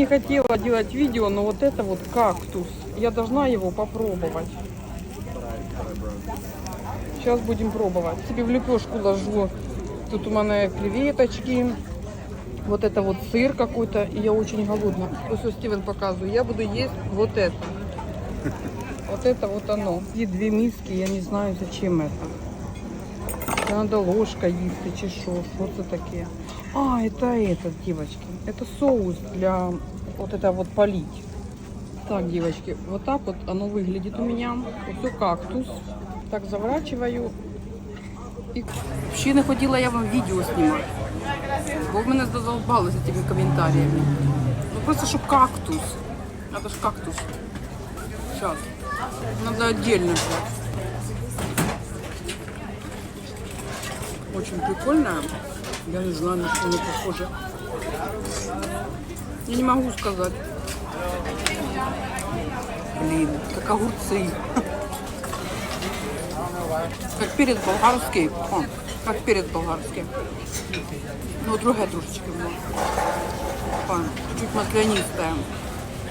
не хотела делать видео, но вот это вот кактус. Я должна его попробовать. Сейчас будем пробовать. Себе в лепешку ложу. Тут у меня креветочки. Вот это вот сыр какой-то. И я очень голодна. Все, Стивен показываю. Я буду есть вот это. Вот это вот оно. И две миски, я не знаю, зачем это. Надо ложка чи що, що це таке? А, это этот, девочки. Это соус для вот это вот полить. Так, девочки, вот так вот оно выглядит у меня. Вот кактус. Так заворачиваю. І... Ще не хотіла я вам відео знімати. Бо в мене задолбали за тими коментарями. Ну просто що кактус. Это ж кактус. Сейчас. Надо отдельно взять. Очень прикольная. Я не знаю, на что она похожа. Я не могу сказать. Блин, как огурцы. Как перец болгарский. О, как перец болгарский. Ну, другая была. Такая, Чуть маслянистая.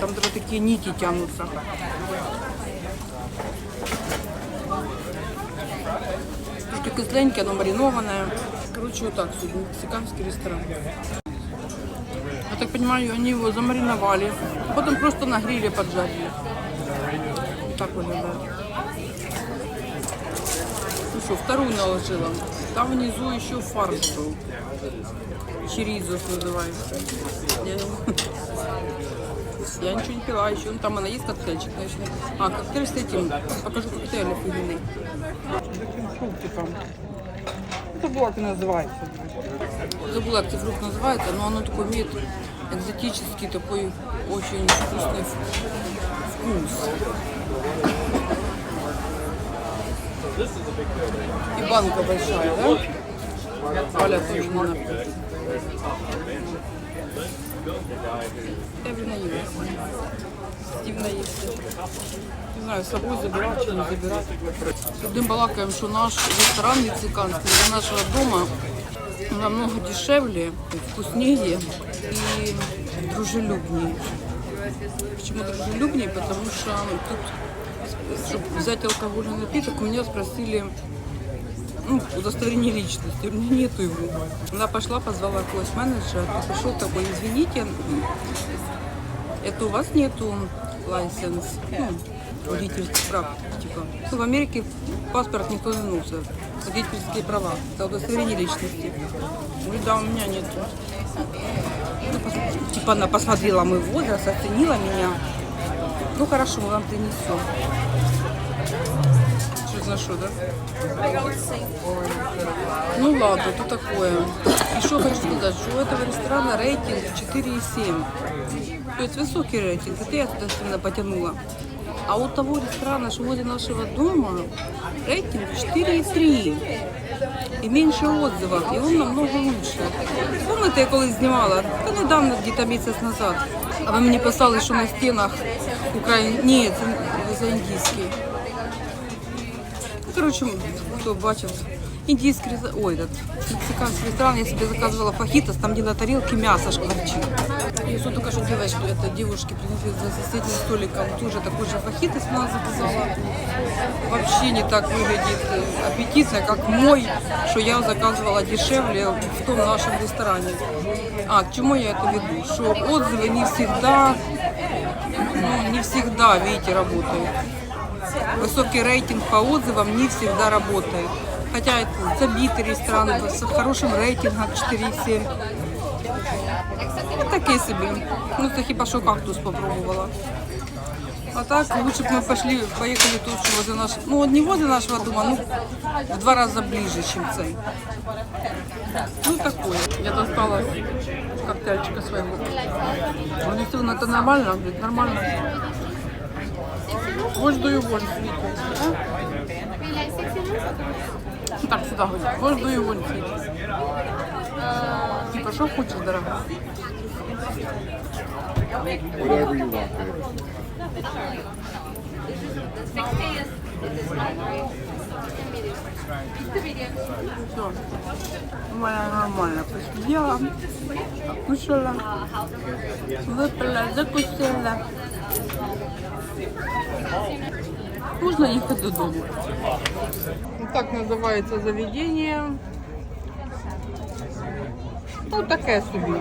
Там даже такие нити тянутся. Трошки кисленьке, оно маринованное. Короче, вот так сегодня мексиканский ресторан. Так понимаю, они его замариновали, а потом просто на гриле поджарили. Так выглядит. Ну что, вторую наложила. Там внизу еще фарш был. Чиризус называется. Я, я ничего не пила еще. Ну там она есть коктейльчик, конечно. А, коктейль с этим. Покажу коктейль офигенный. Это блок называется. Забыла, как фрукт называется, но оно такой имеет экзотический такой очень вкусный вкус. И банка большая, да? Валя тоже не напьет. Я бы наелась. Не знаю, с собой забирать чи не забирать. Сидим балакаем, что наш ресторан мексиканский для нашего дома намного дешевле, вкуснее и дружелюбнее. Почему дружелюбнее? Потому что тут, чтобы взять алкогольный напиток, у меня спросили ну, удостоверение личности. У меня нету его. Она пошла, позвала какого-то менеджера, пришел такой, извините, это у вас нету лайсенс, ну, водительских прав, типа. Ну, в Америке паспорт никто не носит, водительские права, это удостоверение личности. Говорю, да, у меня нету. Ну, Типа она посмотрела мой возраст, оценила меня. Ну хорошо, мы вам принесем. Что за что, да? Ну ладно, то такое. Еще хочу сказать, что у этого ресторана рейтинг 4,7. То есть высокий рейтинг. Это я туда сильно потянула. А у того ресторана, что возле нашего дома, рейтинг 4,3. И меньше отзывов, и он намного лучше. Помните, я колись знімала? Та недавно, где-то місяць назад. А ви мені писали, що на стінах Україн... Ні, це, це індійський. Ну, короче, кто бачил, индийский, рез- ой, этот мексиканский ресторан, я себе заказывала фахитос, там где на тарелке мясо шкварчит. И все только что девочки, это девушки принесли за соседним столиком тоже такой же фахитос она заказала. Вообще не так выглядит э, аппетитно, как мой, что я заказывала дешевле в том нашем ресторане. А, к чему я это веду? Что отзывы не всегда, ну, не всегда, видите, работают высокий рейтинг по отзывам не всегда работает. Хотя это забитый ресторан с хорошим рейтингом 4,7. Такие себе. Ну, це хіба що кактус попробовала. А так, лучше бы мы пошли, поехали тут, что возле нашего, ну, не возле нашего дома, ну, в два раза ближе, чем цей. Ну, такое. Я достала коктейльчика своего. Он все, это нормально? Он говорит, нормально. You want, sweetie? Так, сюда do you want, sweetie? Типа, что хочешь, дорогая? Whatever you want, babe. Все. Мене нормально посиділа, покушала, випила, закусила Можна їхати додому. Так називається заведення. Ну, таке собі.